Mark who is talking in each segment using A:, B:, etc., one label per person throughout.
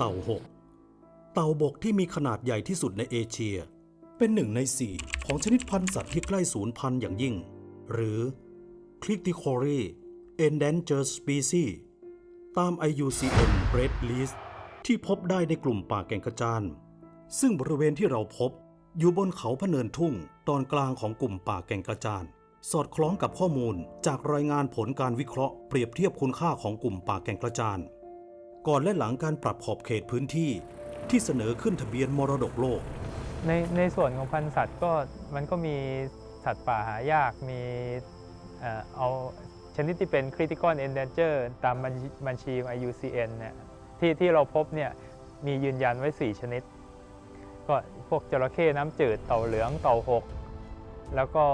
A: เต่าหกเต่าบกที่มีขนาดใหญ่ที่สุดในเอเชีย เป็นหนึ่งในสี่ของชนิดพันธุ์สัตว์ที่ใกล้สูญพันธุ์อย่างยิ่ง หรือ Criticory Endangered Species ตาม IUCN Red List ที่พบได้ในกลุ่มป่าแก่งกระจาน ซึ่งบริเวณที่เราพบอยู่บนเขาพเนินทุ่งตอนกลางของกลุ่มป่าแก่งกระจาน สอดคล้องกับข้อมูลจากรายงานผลการวิเคราะห์เปรียบเทียบคุณค่าของกลุ่มป่าแก่งกระจาน ก่อนและหลังการปรับขอบเขตพื้นที่ที่เสนอขึ้นทะเบียนมรดกโลก
B: ในในส่วนของพันธุ์สัตว์ก็มันก็มีสัตว์ป่าหายากมีเอ่อเอาชนิดที่เป็น critical endanger ตามบัญชีบัญชี IUCN เนี่ยที่ที่เราพบเนี่ยมียืนยันไว้ 4 ชนิด ก็พวกจระเข้น้ำจืด เต่าเหลืองเต่าหก แล้วก็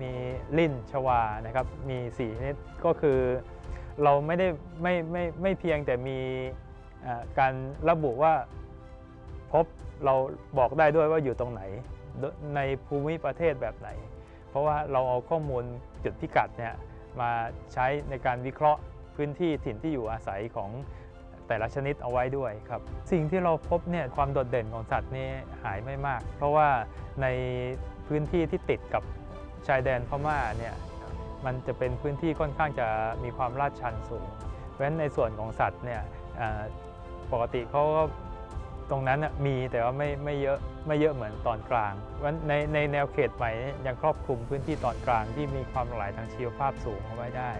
B: มีลิ้นชวานะครับมี 4 ชนิดก็คือ เราไม่ได้ไม่ไม่ไม่เพียงแต่มีการระบุว่าพบเราบอกได้ด้วยว่าอยู่ตรงไหนในภูมิประเทศแบบไหน เพราะว่าเราเอาข้อมูลจุดพิกัดเนี่ยมาใช้ในการวิเคราะห์พื้นที่ถิ่นที่อยู่อาศัยของแต่ละชนิดเอาไว้ด้วยครับ สิ่งที่เราพบเนี่ยความโดดเด่นของสัตว์นี่หายไม่มาก เพราะว่าในพื้นที่ที่ติดกับชายแดนพม่าเนี่ย มันจะเป็นพื้นที่ค่อนข้างจะมีความลาดชันสูง เพราะฉะนั้นในส่วนของสัตว์เนี่ยปกติเขาก็ตรงนั้นมีแต่ว่าไม่ไม่เยอะไม่เยอะเหมือนตอนกลางเพราะฉะนั้นในในแนวเขตใหม่ยังครอบคลุมพื้นที่ตอนกลางที่มีความหลากหลายทางชีวภาพสูงเอาไว้ได้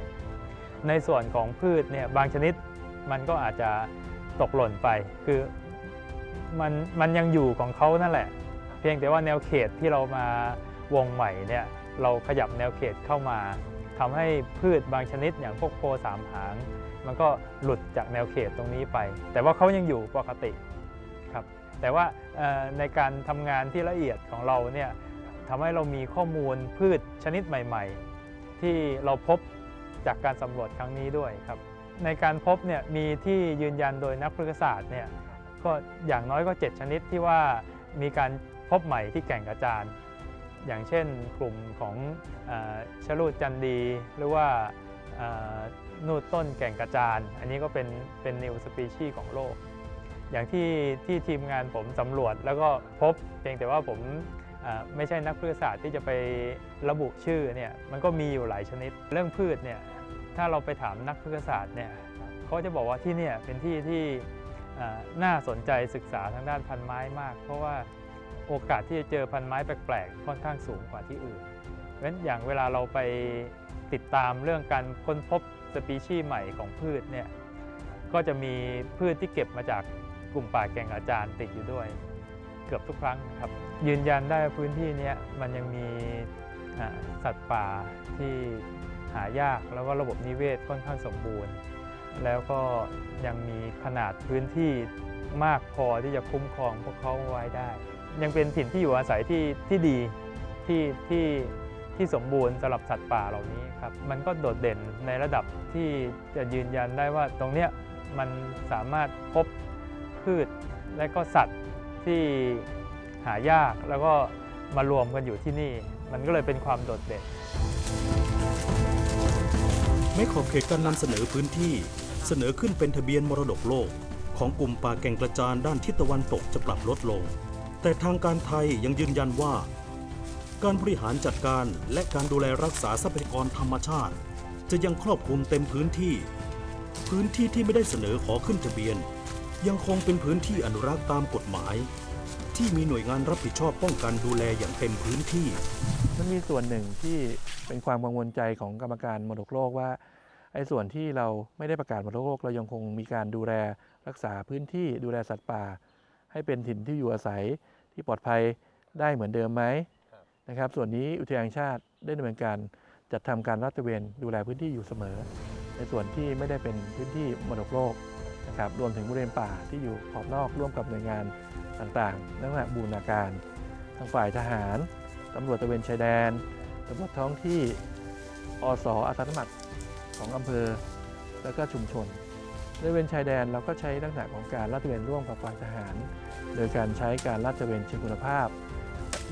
B: ในส่วนของพืชเนี่ยบางชนิดมันก็อาจจะตกหล่นไปคือมันมันยังอยู่ของเขานั่นแหละ เพียงแต่ว่าแนวเขตที่เรามา วงใหม่เนี่ยเราขยับแนวเขตเข้ามาทำให้พืชบางชนิดอย่างพวกโพสามหาง มันก็หลุดจากแนวเขตตรงนี้ไป แต่ว่าเขายังอยู่ปกติครับแต่ว่าในการทำงานที่ละเอียดของเราเนี่ยทำให้เรามีข้อมูลพืชชนิดใหม่ ๆ ที่เราพบจากการสำรวจครั้งนี้ด้วยครับ ในการพบเนี่ยมีที่ยืนยันโดยนักพฤกษศาสตร์เนี่ยก็อย่างน้อยก็ 7 ชนิดที่ว่ามีการพบใหม่ที่แก่งกระจาน อย่างเช่นกลุ่มของอชะลูดจันดี หรือว่านูดต้นแก่งกระจาน อันนี้ก็เป็นเป็นนิวสปีชีของโลก อย่างที่ที่ทีมงานผมสำรวจแล้วก็พบเพียงแต่ว่าผมไม่ใช่นักพฤกษศาสตร์ที่จะไประบุชื่อเนี่ยมันก็มีอยู่หลายชนิด เรื่องพืชเนี่ยถ้าเราไปถามนักพฤกษศาสตร์เนี่ยเขาจะบอกว่าที่เนี่ยเป็นที่ที่น่าสนใจศึกษาทางด้านพันไม้มาก เพราะว่า โอกาสที่จะเจอพันไม้แปลกๆ ค่อนข้างสูงกว่าที่อื่นเพราะฉะนั้นอย่างเวลาเราไปติดตามเรื่องการค้นพบสปีชีส์ใหม่ของพืชเนี่ยก็จะมีพืชที่เก็บมาจากกลุ่มป่าแก่งอาจารย์ติดอยู่ด้วย เกือบทุกครั้งครับ ยืนยันได้ว่าพื้นที่นี้มันยังมีสัตว์ป่าที่หายากแล้วก็ระบบนิเวศค่อนข้างสมบูรณ์ แล้วก็ยังมีขนาดพื้นที่มากพอที่จะคุ้มครองพวกเขาไว้ได้ ยังเป็นถิ่นที่อยู่อาศัยที่ที่ดีที่ที่ที่สมบูรณ์สำหรับสัตว์ป่าเหล่านี้ครับมันก็โดดเด่นในระดับที่จะยืนยันได้ว่าตรงเนี้ยมันสามารถพบพืชและก็สัตว์ที่หายากแล้วก็มารวมกันอยู่ที่นี่ มันก็เลยเป็นความโดดเด่น
A: แม้ขอบเขตการนำเสนอพื้นที่ เสนอขึ้นเป็นทะเบียนมรดกโลก ของกลุ่มป่าแก่งกระจานด้านทิศตะวันตกจะปรับลดลง แต่ทางการไทยยังยืนยันว่า การบริหารจัดการและการดูแลรักษาทรัพยากรธรรมชาติ จะยังครอบคลุมเต็มพื้นที่ พื้นที่ที่ไม่ได้เสนอขอขึ้นทะเบียน ยังคงเป็นพื้นที่อนุรักษ์ตามกฎหมาย ที่มีหน่วยงานรับผิดชอบป้องกันดูแลอย่างเต็มพื้นที่
C: มันมีส่วนหนึ่งที่เป็นความกังวลใจของกรรมการมรดกโลกว่าไอ้ส่วนที่เราไม่ได้ประกาศมรดกโลกเรายังคงมีการดูแลรักษาพื้นที่ดูแลสัตว์ป่า ให้เป็นถิ่นที่อยู่อาศัยที่ปลอดภัยได้เหมือนเดิมไหมนะครับ ส่วนนี้อุทยานแห่งชาติได้ดำเนินการจัดทำการลาดตระเวนดูแลพื้นที่อยู่เสมอ ในส่วนที่ไม่ได้เป็นพื้นที่มรดกโลกนะครับรวมถึงบริเวณป่าที่อยู่ขอบนอกร่วมกับหน่วยงานต่างๆลักษณะบูรณาการทางฝ่ายทหารตำรวจตระเวนชายแดนตำรวจท้องที่อสอาสาสมัครของอำเภอ และก็ชุมชน บริเวณชายแดนเราก็ใช้ลักษณะของการลาดตระเวนร่วมกับฝ่ายทหาร โดยการใช้การลาดตระเวนเชิงคุณภาพ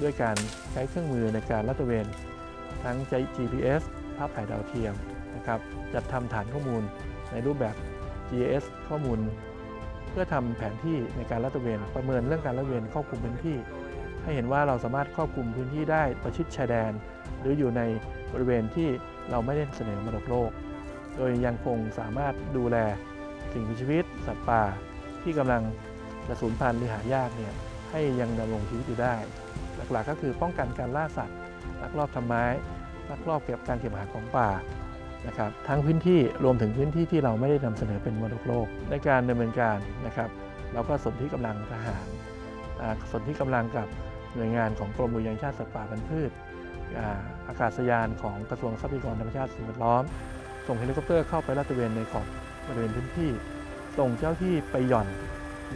C: ด้วยการใช้เครื่องมือในการลาดตระเวน ทั้งใช้ GPS ภาพถ่ายดาวเทียมนะครับจัดทำฐานข้อมูลในรูปแบบ GIS ข้อมูล เพื่อทำแผนที่ในการลาดตระเวนประเมินเรื่องการลาดตระเวนครอบคลุมพื้นที่ ให้เห็นว่าเราสามารถครอบคลุมพื้นที่ได้ประชิดชายแดน หรืออยู่ในบริเวณที่เราไม่ได้เสนอมรดกโลก โดยยังคงสามารถดูแล สิ่งมีชีวิต สัตว์ป่าที่กำลังจะสูญพันธุ์หรือหายากเนี่ยให้ยังดำรงชีวิตอยู่ได้ หลักๆก็คือป้องกันการล่าสัตว์ลักลอบทำไม้ลักลอบเก็บการเก็บหาของป่านะครับทั้งพื้นที่รวมถึงพื้นที่ที่เราไม่ได้นำเสนอเป็นมรดกโลก ในการดำเนินการนะครับ เราก็สนที่กำลังทหารสนที่กำลังกับหน่วยงานของกรมอุทยานชาติสัตว์ป่าพันธุ์พืชอาอากาศยานของกระทรวงทรัพยากรธรรมชาติสิ่งแวดล้อม ส่งเฮลิคอปเตอร์เข้าไปลาดตระเวนในขอบ บริเวณพื้นที่ ส่งเจ้าที่ไปหย่อน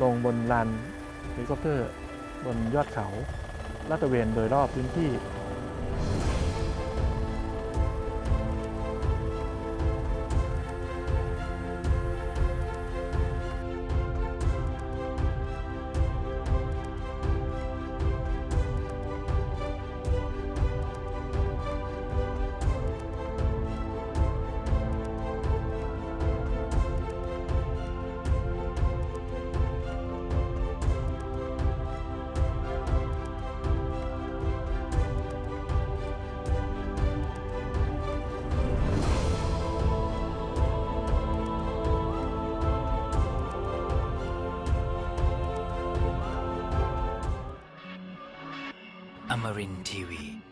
C: ลงบนลานเฮลิคอปเตอร์ บนยอดเขาลาดตระเวนโดยรอบพื้นที่
D: Marine Tiwi.